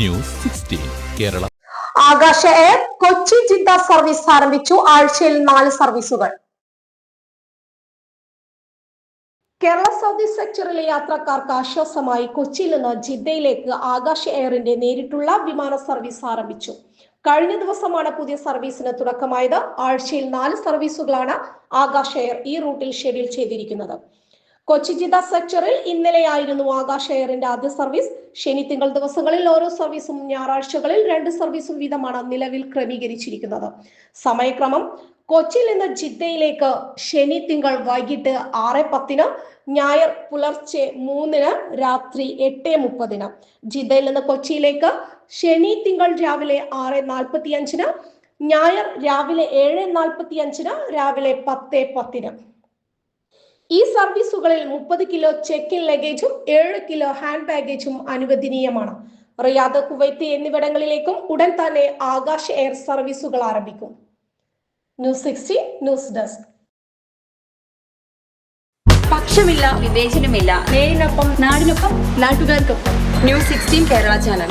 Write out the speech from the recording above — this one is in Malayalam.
News sixteen Kerala. ആകാശ എയർ കൊച്ചി ജിദ്ദ സർവീസ് ആരംഭിച്ചു. ആഴ്ചയിൽ നാല് സർവീസുകൾ കേരള സൗദി സെക്ടറിലെ യാത്രക്കാർക്ക് ആശ്വാസമായി കൊച്ചിയിൽ നിന്ന് ജിദ്ദയിലേക്ക് ആകാശ എയറിന്റെ നേരിട്ടുള്ള വിമാന സർവീസ് ആരംഭിച്ചു. കഴിഞ്ഞ ദിവസമാണ് പുതിയ സർവീസിന് തുടക്കമായത്. ആഴ്ചയിൽ നാല് സർവീസുകളാണ് ആകാശ എയർ ഈ റൂട്ടിൽ ഷെഡ്യൂൾ ചെയ്തിരിക്കുന്നത്. കൊച്ചി ജിത സെക്ടറിൽ ഇന്നലെയായിരുന്നു ആകാശ എയറിന്റെ ആദ്യ സർവീസ്. ശനി തിങ്കൾ ദിവസങ്ങളിൽ ഓരോ സർവീസും ഞായറാഴ്ചകളിൽ രണ്ട് സർവീസും വീതമാണ് നിലവിൽ ക്രമീകരിച്ചിരിക്കുന്നത്. സമയക്രമം കൊച്ചിയിൽ നിന്ന് ജിദ്ദയിലേക്ക് ശനി തിങ്കൾ വൈകിട്ട് ആറ് പത്തിന് ഞായർ പുലർച്ചെ മൂന്നിന് രാത്രി എട്ട് മുപ്പതിന്. ജിദ്ദയിൽ നിന്ന് കൊച്ചിയിലേക്ക് ശനി തിങ്കൾ രാവിലെ ആറ് നാൽപ്പത്തി അഞ്ചിന് ഞായർ രാവിലെ ഏഴ് നാൽപ്പത്തി അഞ്ചിന് രാവിലെ പത്ത് പത്തിന്. ഈ സർവീസുകളിൽ മുപ്പത് കിലോ ചെക്ക് ഇൻ ലഗേജും ഏഴ് കിലോ ഹാൻഡ് ബാഗേജും അനുവദനീയമാണ്. റിയാദ് കുവൈത്ത് എന്നിവിടങ്ങളിലേക്കും ഉടൻ തന്നെ ആകാശ എയർ സർവീസുകൾ ആരംഭിക്കും. News sixty news desk. പക്ഷമില്ല വിവേചനമില്ല. നേരിനൊപ്പം നാടിനൊപ്പം നാട്ടുകാർക്കൊപ്പം. News sixteen Kerala channel.